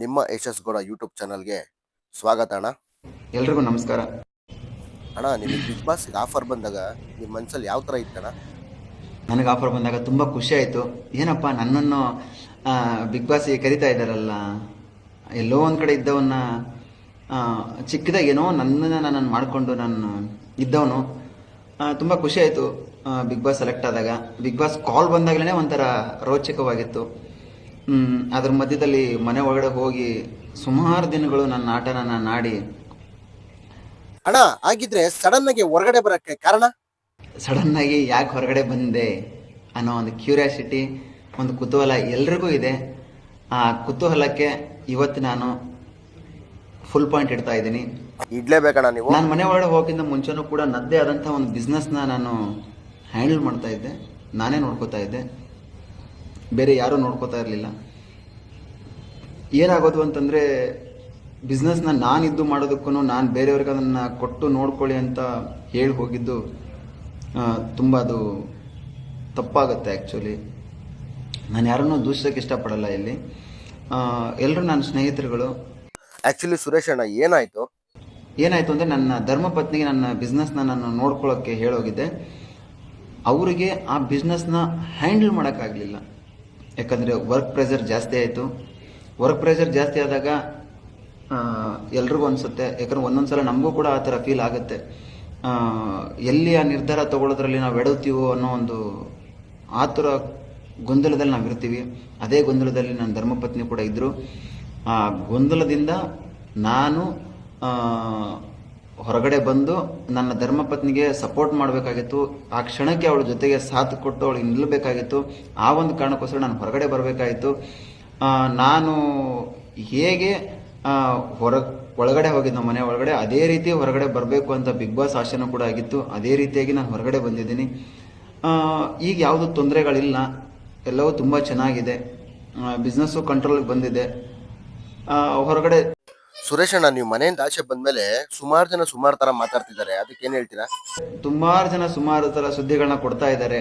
ನಿಮ್ಮ ಯಶಸ್ ಗೌಡ ಯೂಟ್ಯೂಬ್ ಚಾನಲ್ಗೆ ಸ್ವಾಗತ ಅಣ್ಣ. ಎಲ್ರಿಗೂ ನಮಸ್ಕಾರ. ಅಣ್ಣ ನಿಮಗೆ ಬಿಗ್ ಬಾಸ್ ಆಫರ್ ಬಂದಾಗ ನಿಮ್ಮ ಮನಸ್ಸಲ್ಲಿ ಯಾವ ಥರ ಇತ್ತಣ್ಣ? ನನಗೆ ಆಫರ್ ಬಂದಾಗ ತುಂಬ ಖುಷಿ ಆಯಿತು. ಏನಪ್ಪ ನನ್ನನ್ನು ಬಿಗ್ ಬಾಸ್ಗೆ ಕರಿತಾ ಇದ್ದಾರಲ್ಲ? ಎಲ್ಲೋ ಒಂದು ಕಡೆ ಇದ್ದವನ್ನ ಚಿಕ್ಕದಾಗೇನೋ ಚಿಕ್ಕದಾಗಿ ಏನೋ ನನ್ನನ್ನು ನನ್ನನ್ನು ಮಾಡಿಕೊಂಡು ನಾನು ಇದ್ದವನು. ತುಂಬ ಖುಷಿ ಆಯಿತು ಬಿಗ್ ಬಾಸ್ ಸೆಲೆಕ್ಟ್ ಆದಾಗ. ಬಿಗ್ ಬಾಸ್ ಕಾಲ್ ಬಂದಾಗಲೇ ಒಂಥರ ರೋಚಕವಾಗಿತ್ತು. ಅದ್ರ ಮಧ್ಯದಲ್ಲಿ ಮನೆ ಒಳಗಡೆ ಹೋಗಿ ಸುಮಾರು ದಿನಗಳು ನನ್ನ ಆಟನ ನಾನು ಆಡಿ ಅಣ್ಣ ಹಾಗಿದ್ರೆ ಸಡನ್ ಆಗಿ ಹೊರಗಡೆ ಬರಕ್ಕೆ ಕಾರಣ? ಸಡನ್ ಆಗಿ ಯಾಕೆ ಹೊರಗಡೆ ಬಂದೆ ಅನ್ನೋ ಒಂದು ಕ್ಯೂರಿಯಾಸಿಟಿ ಒಂದು ಕುತೂಹಲ ಎಲ್ರಿಗೂ ಇದೆ. ಆ ಕುತೂಹಲಕ್ಕೆ ಇವತ್ತು ನಾನು ಫುಲ್ ಪಾಯಿಂಟ್ ಇಡ್ತಾ ಇದ್ದೀನಿ. ಇಡ್ಲೇಬೇಕಣ್ಣ ನೀವು. ನಾನು ಮನೆ ಒಳಗಡೆ ಹೋಗೋಕ್ಕಿಂತ ಮುಂಚೆನೂ ಕೂಡ ನದ್ದೇ ಆದಂಥ ಒಂದು ಬಿಸ್ನೆಸ್ನ ನಾನು ಹ್ಯಾಂಡಲ್ ಮಾಡ್ತಾ ಇದ್ದೆ. ನಾನೇ ನೋಡ್ಕೋತಾ ಇದ್ದೆ. ಬೇರೆ ಯಾರೂ ನೋಡ್ಕೋತಾ ಇರಲಿಲ್ಲ. ಏನಾಗೋದು ಅಂತಂದರೆ ಬಿಸ್ನೆಸ್ನ ಇದ್ದು ಮಾಡೋದಕ್ಕೂ ನಾನು ಬೇರೆಯವ್ರಿಗೆ ಅದನ್ನು ಕೊಟ್ಟು ನೋಡ್ಕೊಳ್ಳಿ ಅಂತ ಹೇಳಿ ಹೋಗಿದ್ದು ತುಂಬ ಅದು ತಪ್ಪಾಗುತ್ತೆ ಆ್ಯಕ್ಚುಲಿ ನಾನು ಯಾರನ್ನೂ ದೂಷಿಸೋಕೆ ಇಷ್ಟಪಡಲ್ಲ ಇಲ್ಲಿ. ಎಲ್ಲರೂ ನನ್ನ ಸ್ನೇಹಿತರುಗಳು. ಆ್ಯಕ್ಚುಲಿ ಸುರೇಶ್ ಅಣ್ಣ ಏನಾಯ್ತು? ಏನಾಯಿತು ಅಂದರೆ ನನ್ನ ಧರ್ಮಪತ್ನಿಗೆ ನನ್ನ ಬಿಸ್ನೆಸ್ನ ನಾನು ನೋಡ್ಕೊಳ್ಳೋಕ್ಕೆ ಹೇಳೋಗಿದ್ದೆ. ಅವರಿಗೆ ಆ ಬಿಸ್ನೆಸ್ನ ಹ್ಯಾಂಡಲ್ ಮಾಡೋಕ್ಕಾಗಲಿಲ್ಲ. ಯಾಕಂದರೆ ವರ್ಕ್ ಪ್ರೆಷರ್ ಜಾಸ್ತಿ ಆಯಿತು. ವರ್ಕ್ ಪ್ರೆಷರ್ ಜಾಸ್ತಿ ಆದಾಗ ಎಲ್ರಿಗೂ ಅನಿಸುತ್ತೆ. ಯಾಕಂದ್ರೆ ಒಂದೊಂದ್ಸಲ ನಮಗೂ ಕೂಡ ಆ ಥರ ಫೀಲ್ ಆಗುತ್ತೆ. ಎಲ್ಲಿ ಆ ನಿರ್ಧಾರ ತಗೊಳ್ಳೋದ್ರಲ್ಲಿ ನಾವು ಎಡುತ್ತೀವೋ ಅನ್ನೋ ಒಂದು ಆತುರ ಗೊಂದಲದಲ್ಲಿ ನಾವು ಇರ್ತೀವಿ. ಅದೇ ಗೊಂದಲದಲ್ಲಿ ನನ್ನ ಧರ್ಮಪತ್ನಿ ಕೂಡ ಇದ್ದರು ಆ ಗೊಂದಲದಿಂದ ನಾನು ಹೊರಗಡೆ ಬಂದು ನನ್ನ ಧರ್ಮಪತ್ನಿಗೆ ಸಪೋರ್ಟ್ ಮಾಡಬೇಕಾಗಿತ್ತು. ಆ ಕ್ಷಣಕ್ಕೆ ಅವಳ ಜೊತೆಗೆ ಸಾಥ್ ಕೊಟ್ಟು ಅವಳಿಗೆ ನಿಲ್ಲಬೇಕಾಗಿತ್ತು ಆ ಒಂದು ಕಾರಣಕ್ಕೋಸ್ಕರ ನಾನು ಹೊರಗಡೆ ಬರಬೇಕಾಗಿತ್ತು ನಾನು ಹೇಗೆ ಹೊರ ಒಳಗಡೆ ಹೋಗಿದ್ದೆ ಮನೆ ಒಳಗಡೆ. ಅದೇ ರೀತಿ ಹೊರಗಡೆ ಬರಬೇಕು ಅಂತ ಬಿಗ್ ಬಾಸ್ ಆಶೆನೂ ಕೂಡ ಆಗಿತ್ತು. ಅದೇ ರೀತಿಯಾಗಿ ನಾನು ಹೊರಗಡೆ ಬಂದಿದ್ದೀನಿ. ಈಗ ಯಾವುದು ತೊಂದರೆಗಳಿಲ್ಲ. ಎಲ್ಲವೂ ತುಂಬ ಚೆನ್ನಾಗಿದೆ. ಬಿಸ್ನೆಸ್ಸು ಕಂಟ್ರೋಲ್ಗೆ ಬಂದಿದೆ. ಹೊರಗಡೆ ಸುರೇಶಣ್ಣ ಅಣ್ಣ ನೀವು ಮನೆಯಿಂದ ಆಚೆ ಬಂದ್ಮೇಲೆ ಸುಮಾರು ಜನ ಸುಮಾರು ಥರ ಮಾತಾಡ್ತಿದ್ದಾರೆ. ಅದಕ್ಕೆ ಏನು ಹೇಳ್ತೀರಾ? ಸುಮಾರು ಜನ ಸುಮಾರು ಥರ ಸುದ್ದಿಗಳನ್ನ ಕೊಡ್ತಾ ಇದ್ದಾರೆ.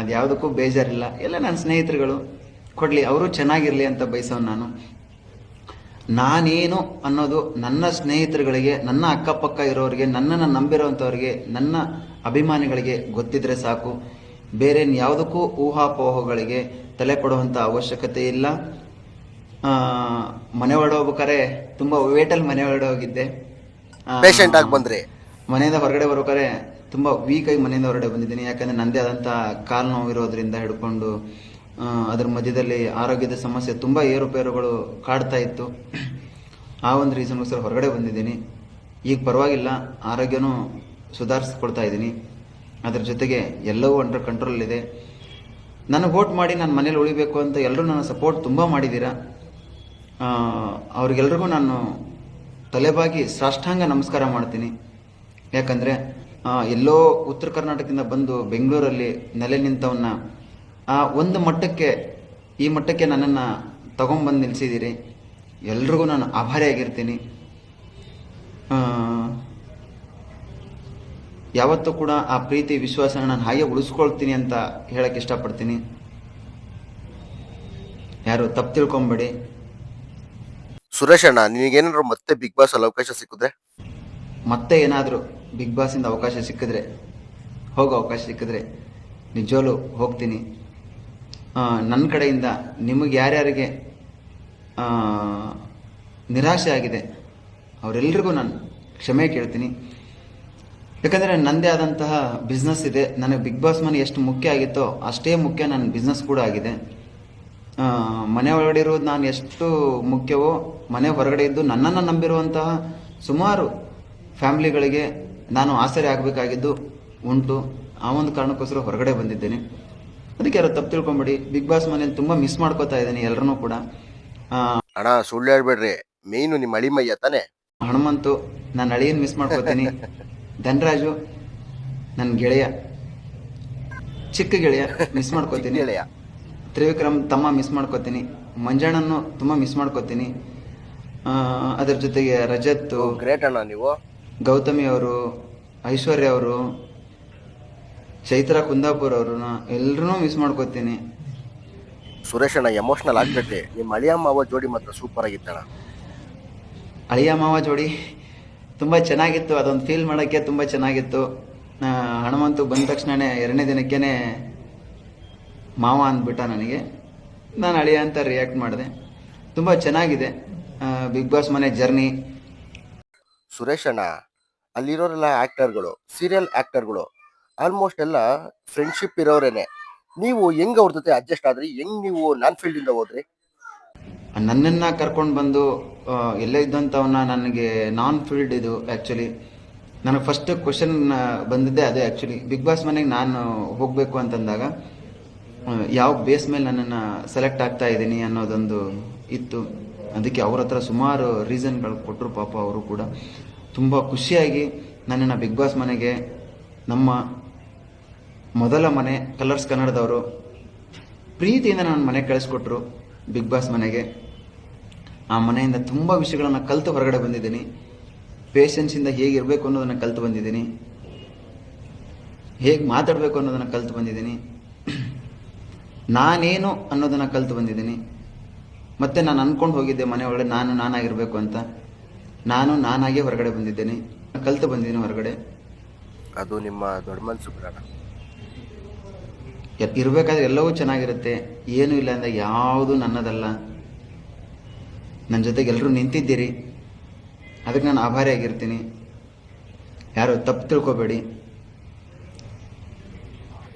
ಅದು ಯಾವುದಕ್ಕೂ ಬೇಜಾರಿಲ್ಲ. ಎಲ್ಲ ನನ್ನ ಸ್ನೇಹಿತರುಗಳು. ಕೊಡಲಿ ಅವರು ಚೆನ್ನಾಗಿರಲಿ ಅಂತ ಬಯಸೋನು ನಾನು. ನಾನೇನು ಅನ್ನೋದು ನನ್ನ ಸ್ನೇಹಿತರುಗಳಿಗೆ ನನ್ನ ಅಕ್ಕಪಕ್ಕ ಇರೋರಿಗೆ ನನ್ನನ್ನು ನಂಬಿರೋವಂಥವ್ರಿಗೆ ನನ್ನ ಅಭಿಮಾನಿಗಳಿಗೆ ಗೊತ್ತಿದ್ರೆ ಸಾಕು. ಬೇರೆ ಯಾವುದಕ್ಕೂ ಊಹಾಪೋಹಗಳಿಗೆ ತಲೆ ಕೊಡುವಂಥ ಅವಶ್ಯಕತೆ ಇಲ್ಲ. ಮನೆ ಹೊರಡೋಗ್ಬೇಕಾರೆ ತುಂಬ ವೇಟಲ್ಲಿ ಮನೆ ಹೊರಡೋಗಿದ್ದೆ ಪೇಷಂಟ್ ಆಗಿ ಬಂದ್ರಿ. ಮನೆಯಿಂದ ಹೊರಗಡೆ ಬರ್ಬೇಕಾದ್ರೆ ತುಂಬ ವೀಕಾಗಿ ಮನೆಯಿಂದ ಹೊರಗಡೆ ಬಂದಿದ್ದೀನಿ. ಯಾಕಂದರೆ ನನ್ನದೇ ಆದಂಥ ಕಾಲು ನೋವು ಇರೋದ್ರಿಂದ ಹಿಡ್ಕೊಂಡು ಅದ್ರ ಮಧ್ಯದಲ್ಲಿ ಆರೋಗ್ಯದ ಸಮಸ್ಯೆ ತುಂಬ ಏರುಪೇರುಗಳು ಕಾಡ್ತಾ ಇತ್ತು. ಆ ಒಂದು ರೀಸನ್ಗೋಸ್ಕರ ಹೊರಗಡೆ ಬಂದಿದ್ದೀನಿ. ಈಗ ಪರವಾಗಿಲ್ಲ, ಆರೋಗ್ಯನೂ ಸುಧಾರಿಸ್ಕೊಳ್ತಾ ಇದ್ದೀನಿ. ಅದರ ಜೊತೆಗೆ ಎಲ್ಲವೂ ಅಂಡರ್ ಕಂಟ್ರೋಲ್ ಇದೆ. ನನಗೆ ವೋಟ್ ಮಾಡಿ ನಾನು ಮನೇಲಿ ಉಳಿಬೇಕು ಅಂತ ಎಲ್ಲರೂ ನನ್ನ ಸಪೋರ್ಟ್ ತುಂಬ ಮಾಡಿದ್ದೀರಾ ಅವ್ರಿಗೆಲ್ರಿಗೂ ನಾನು ತಲೆಬಾಗಿ ಸಾಷ್ಟಾಂಗ ನಮಸ್ಕಾರ ಮಾಡ್ತೀನಿ. ಯಾಕಂದರೆ ಎಲ್ಲೋ ಉತ್ತರ ಕರ್ನಾಟಕದಿಂದ ಬಂದು ಬೆಂಗಳೂರಲ್ಲಿ ನೆಲೆ ನಿಂತವನ್ನ ಆ ಒಂದು ಮಟ್ಟಕ್ಕೆ ಈ ಮಟ್ಟಕ್ಕೆ ನನ್ನನ್ನು ತಗೊಂಬಂದು ನಿಲ್ಲಿಸಿದ್ದೀರಿ ಎಲ್ರಿಗೂ ನಾನು ಆಭಾರಿಯಾಗಿರ್ತೀನಿ. ಯಾವತ್ತೂ ಕೂಡ ಆ ಪ್ರೀತಿ ವಿಶ್ವಾಸನ ನಾನು ಹಾಗೆ ಉಳಿಸ್ಕೊಳ್ತೀನಿ ಅಂತ ಹೇಳಕ್ಕೆ ಇಷ್ಟಪಡ್ತೀನಿ. ಯಾರು ತಪ್ಪು ತಿಳ್ಕೊಂಬೇಡಿ. ಸುರೇಶ್ ಅಣ್ಣ ನಿನಗೇನಾದ್ರು ಮತ್ತೆ ಬಿಗ್ ಬಾಸ್ ಅಲ್ಲಿ ಅವಕಾಶ ಸಿಕ್ಕಿದ್ರೆ? ಮತ್ತೆ ಏನಾದರೂ ಬಿಗ್ ಬಾಸಿಂದ ಅವಕಾಶ ಸಿಕ್ಕಿದ್ರೆ ಹೋಗೋ ಅವಕಾಶ ಸಿಕ್ಕಿದ್ರೆ ನಿಜವಾಗ್ಲೂ ಹೋಗ್ತೀನಿ. ನನ್ನ ಕಡೆಯಿಂದ ನಿಮಗೆ ಯಾರ್ಯಾರಿಗೆ ನಿರಾಶೆ ಆಗಿದೆ ಅವರೆಲ್ಲರಿಗೂ ನಾನು ಕ್ಷಮೆ ಕೇಳ್ತೀನಿ. ಯಾಕಂದರೆ ನನ್ನದೇ ಆದಂತಹ ಬಿಸ್ನೆಸ್ ಇದೆ. ನನಗೆ ಬಿಗ್ ಬಾಸ್ ಮನೆ ಎಷ್ಟು ಮುಖ್ಯ ಆಗಿತ್ತೋ ಅಷ್ಟೇ ಮುಖ್ಯ ನನ್ನ ಬಿಸ್ನೆಸ್ ಕೂಡ ಆಗಿದೆ. ಮನೆ ಒಳಗಡೆ ಇರೋದು ನಾನು ಎಷ್ಟು ಮುಖ್ಯವೋ, ಮನೆ ಹೊರಗಡೆ ಇದ್ದು ನನ್ನನ್ನು ನಂಬಿರುವಂತಹ ಸುಮಾರು ಫ್ಯಾಮ್ಲಿಗಳಿಗೆ ನಾನು ಆಸರೆ ಆಗಬೇಕಾಗಿದ್ದು ಉಂಟು. ಆ ಒಂದು ಕಾರಣಕ್ಕೋಸ್ಕರ ಹೊರಗಡೆ ಬಂದಿದ್ದೇನೆ. ಅದಕ್ಕೆ ಯಾರು ತಪ್ಪು ತಿಳ್ಕೊಂಬಿಡಿ. ಬಿಗ್ ಬಾಸ್ ಮನೇಲಿ ತುಂಬಾ ಮಿಸ್ ಮಾಡ್ಕೋತಾ ಇದ್ದೀನಿ ಎಲ್ಲರೂ ಕೂಡ. ಅಣ್ಣ ಸುಳ್ಳು ಹೇಳ್ಬೇಡ್ರಿ. ಮೇನು ನಿಮ್ಮ ಅಳಿಮಯ್ಯ ತಾನೆ? ಹನುಮಂತು ನಾನು ಅಳಿಯನ್ ಮಿಸ್ ಮಾಡ್ಕೋತೀನಿ. ಧನರಾಜು ನನ್ನ ಗೆಳೆಯ. ಚಿಕ್ಕ ಗೆಳೆಯ ಮಿಸ್ ಮಾಡ್ಕೋತೀನಿ. ಗೆಳೆಯ. ತ್ರಿವಿಕ್ರಮ್ ತಮ್ಮ ಮಿಸ್ ಮಾಡ್ಕೋತೀನಿ. ಮಂಜಣ್ಣನ್ನು ತುಂಬ ಮಿಸ್ ಮಾಡ್ಕೋತೀನಿ. ಅದ್ರ ಜೊತೆಗೆ ರಜತ್ ಗ್ರೇಟ್ ಅಣ್ಣ ನೀವು. ಗೌತಮಿ ಅವರು ಐಶ್ವರ್ಯ ಅವರು ಚೈತ್ರ ಕುಂದಾಪುರ ಅವ್ರನ್ನ ಎಲ್ಲರೂ ಮಿಸ್ ಮಾಡ್ಕೋತೀನಿ. ಸುರೇಶ್ ಅಣ್ಣ ಎಮೋಷನಲ್ ಆಗ್ತೈತೆ ನಿಮ್ಮ ಅಳಿಯ ಮಾವ ಜೋಡಿ ಮಾತ್ರ ಸೂಪರ್ ಆಗಿತ್ತಣ್ಣ. ಅಳಿಯ ಮಾವ ಜೋಡಿ ತುಂಬ ಚೆನ್ನಾಗಿತ್ತು. ಅದೊಂದು ಫೀಲ್ ಮಾಡೋಕ್ಕೆ ತುಂಬ ಚೆನ್ನಾಗಿತ್ತು. ಆ, ಹನುಮಂತು ಬಂದ ತಕ್ಷಣನೇ ಎರಡನೇ ದಿನಕ್ಕೇ ಮಾವ ಅಂದ್ಬಿಟ್ಟ ನನಗೆ. ನಾನು ಅಳಿಯ ಅಂತ ರಿಯಾಕ್ಟ್ ಮಾಡಿದೆ. ತುಂಬ ಚೆನ್ನಾಗಿದೆ ಬಿಗ್ ಬಾಸ್ ಮನೆ ಜರ್ನಿ ಸುರೇಶ್ ಅಣ್ಣ ಅಲ್ಲಿರೋರೆಲ್ಲ ಆ್ಯಕ್ಟರ್ಗಳು ಸೀರಿಯಲ್ ಆಕ್ಟರ್ಗಳು ಆಲ್ಮೋಸ್ಟ್ ಎಲ್ಲ ಫ್ರೆಂಡ್ಶಿಪ್ ಇರೋರೇನೆ. ನೀವು ಹೆಂಗ್ ಅವ್ರ ಜೊತೆ ಅಡ್ಜಸ್ಟ್ ಆದ್ರಿ? ಹೆಂಗ್ ನೀವು ನಾನ್ ಫೀಲ್ಡ್ ಇಂದ ಹೋದ್ರಿ? ನನ್ನನ್ನು ಕರ್ಕೊಂಡು ಬಂದು ಎಲ್ಲ ಇದ್ದಂಥವನ್ನ ನನಗೆ ನಾನ್ ಫೀಲ್ಡ್ ಇದು ಆ್ಯಕ್ಚುಲಿ ನನಗೆ ಫಸ್ಟ್ ಕ್ವಶನ್ ಬಂದಿದ್ದೆ ಅದೇ ಆ್ಯಕ್ಚುಲಿ ಬಿಗ್ ಬಾಸ್ ಮನೆಗೆ ನಾನು ಹೋಗಬೇಕು ಅಂತಂದಾಗ ಯಾವ ಬೇಸ್ ಮೇಲೆ ನನ್ನನ್ನು ಸೆಲೆಕ್ಟ್ ಆಗ್ತಾ ಇದ್ದೀನಿ ಅನ್ನೋದೊಂದು ಇತ್ತು. ಅದಕ್ಕೆ ಅವ್ರ ಹತ್ರ ಸುಮಾರು ರೀಸನ್ಗಳು ಕೊಟ್ಟರು ಪಾಪ ಅವರು ಕೂಡ. ತುಂಬ ಖುಷಿಯಾಗಿ ನನ್ನನ್ನು ಬಿಗ್ ಬಾಸ್ ಮನೆಗೆ ನಮ್ಮ ಮೊದಲ ಮನೆ ಕಲರ್ಸ್ ಕನ್ನಡದವರು. ಪ್ರೀತಿಯಿಂದ ನನ್ನ ಮನೆ ಕಳಿಸ್ಕೊಟ್ರು ಬಿಗ್ ಬಾಸ್ ಮನೆಗೆ. ಆ ಮನೆಯಿಂದ ತುಂಬ ವಿಷಯಗಳನ್ನು ಕಲಿತು ಹೊರಗಡೆ ಬಂದಿದ್ದೀನಿ. ಪೇಷನ್ಸಿಂದ ಹೇಗಿರಬೇಕು ಅನ್ನೋದನ್ನು ಕಲಿತು ಬಂದಿದ್ದೀನಿ. ಹೇಗೆ ಮಾತಾಡಬೇಕು ಅನ್ನೋದನ್ನು ಕಲಿತು ಬಂದಿದ್ದೀನಿ. ನಾನೇನು ಅನ್ನೋದನ್ನು ಕಲಿತು ಬಂದಿದ್ದೀನಿ. ಮತ್ತೆ ನಾನು ಅಂದ್ಕೊಂಡು ಹೋಗಿದ್ದೆ ಮನೆ ಒಳಗಡೆ ನಾನು ನಾನಾಗಿರಬೇಕು ಅಂತ. ನಾನು ನಾನಾಗೇ ಹೊರಗಡೆ ಬಂದಿದ್ದೇನೆ. ಕಲಿತು ಬಂದಿದ್ದೀನಿ ಹೊರಗಡೆ. ಅದು ನಿಮ್ಮ ದೊಡ್ಡ ಮನಸ್ಸು ಇರ್ಬೇಕಾದ್ರೆ ಎಲ್ಲವೂ ಚೆನ್ನಾಗಿರುತ್ತೆ. ಏನೂ ಇಲ್ಲ ಅಂದ್ರೆ ಯಾವುದು ನನ್ನದಲ್ಲ. ನನ್ನ ಜೊತೆಗೆ ಎಲ್ಲರೂ ನಿಂತಿದ್ದೀರಿ. ಅದಕ್ಕೆ ನಾನು ಆಭಾರಿಯಾಗಿರ್ತೀನಿ ಯಾರು ತಪ್ಪು ತಿಳ್ಕೊಬೇಡಿ.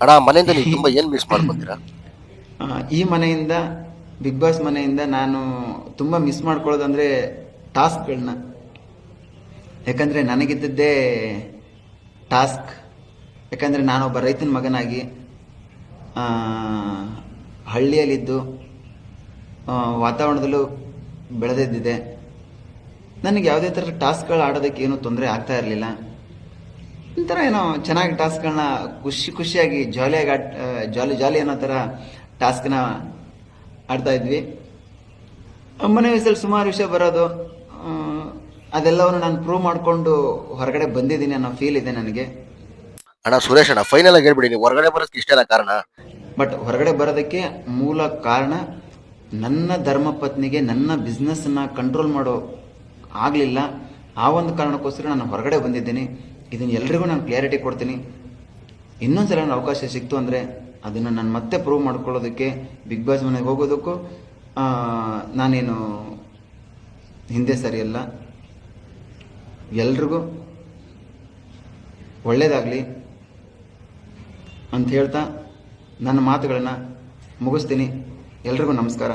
ಅಣ್ಣ ಮನೆಯಿಂದ ನೀವು ತುಂಬಾ ಏನ್ ಮಿಸ್ ಮಾಡ್ಕೊತೀರಾ? ಈ ಮನೆಯಿಂದ ಬಿಗ್ ಬಾಸ್ ಮನೆಯಿಂದ ನಾನು ತುಂಬ ಮಿಸ್ ಮಾಡ್ಕೊಳ್ಳೋದಂದರೆ ಟಾಸ್ಕ್ಗಳನ್ನ ಯಾಕಂದ್ರೆ ನನಗಿದ್ದದ್ದೇ ಟಾಸ್ಕ್ ಯಾಕಂದ್ರೆ ನಾನೊಬ್ಬ ರೈತನ ಮಗನಾಗಿ ಹಳ್ಳಿಯಲ್ಲಿದ್ದು ವಾತಾವರಣದಲ್ಲೂ ಬೆಳೆದಿದ್ದಿದೆ. ನನಗೆ ಯಾವುದೇ ಥರ ಟಾಸ್ಕ್ಗಳು ಆಡೋದಕ್ಕೆ ಏನೂ ತೊಂದರೆ ಆಗ್ತಾ ಇರಲಿಲ್ಲ. ಒಂಥರ ಏನೋ ಚೆನ್ನಾಗಿ ಟಾಸ್ಕ್ಗಳನ್ನ ಖುಷಿ ಖುಷಿಯಾಗಿ ಜಾಲಿಯಾಗಿ ಆಟ ಜಾಲಿ ಜಾಲಿ ಅನ್ನೋ ಥರ ಟಾಸ್ಕ್ನ ಆಡ್ತಾ ಇದ್ವಿ. ಮನೆ ವಯಸ್ಸಲ್ಲಿ ಸುಮಾರು ವಿಷಯ ಬರೋದು ಅದೆಲ್ಲವನ್ನು ನಾನು ಪ್ರೂವ್ ಮಾಡಿಕೊಂಡು ಹೊರಗಡೆ ಬಂದಿದ್ದೀನಿ ಅನ್ನೋ ಫೀಲ್ ಇದೆ ನನಗೆ. ಅಣ್ಣ ಸುರೇಶ್ ಅಣ್ಣ ಫೈನಲ್ ಆಗಿ ಹೇಳ್ಬಿಡಿ, ನೀವು ಹೊರಗಡೆ ಬರೋದಕ್ಕೆ ಇಲ್ಲ ಕಾರಣ. ಬಟ್ ಹೊರಗಡೆ ಬರೋದಕ್ಕೆ ಮೂಲ ಕಾರಣ ನನ್ನ ಧರ್ಮಪತ್ನಿಗೆ ನನ್ನ ಬಿಸ್ನೆಸ್ನ ಕಂಟ್ರೋಲ್ ಮಾಡೋ ಆಗಲಿಲ್ಲ. ಆ ಒಂದು ಕಾರಣಕ್ಕೋಸ್ಕರ ನಾನು ಹೊರಗಡೆ ಬಂದಿದ್ದೀನಿ. ಇದನ್ನ ಎಲ್ರಿಗೂ ನಾನು ಕ್ಲಿಯರಿಟಿ ಕೊಡ್ತೀನಿ. ಇನ್ನೊಂದ್ಸಲ ನನ್ನ ಅವಕಾಶ ಸಿಕ್ತು ಅಂದರೆ ಅದನ್ನು ನಾನು ಮತ್ತೆ ಪ್ರೂವ್ ಮಾಡ್ಕೊಳ್ಳೋದಕ್ಕೆ ಬಿಗ್ ಬಾಸ್ ಮನೆಗೆ ಹೋಗೋದಕ್ಕೂ ನಾನೇನು ಹಿಂದೆ ಸರಿಯಲ್ಲ ಎಲ್ರಿಗೂ ಒಳ್ಳೆಯದಾಗಲಿ ಅಂತ ಹೇಳ್ತಾ ನನ್ನ ಮಾತುಗಳನ್ನು ಮುಗಿಸ್ತೀನಿ. ಎಲ್ರಿಗೂ ನಮಸ್ಕಾರ.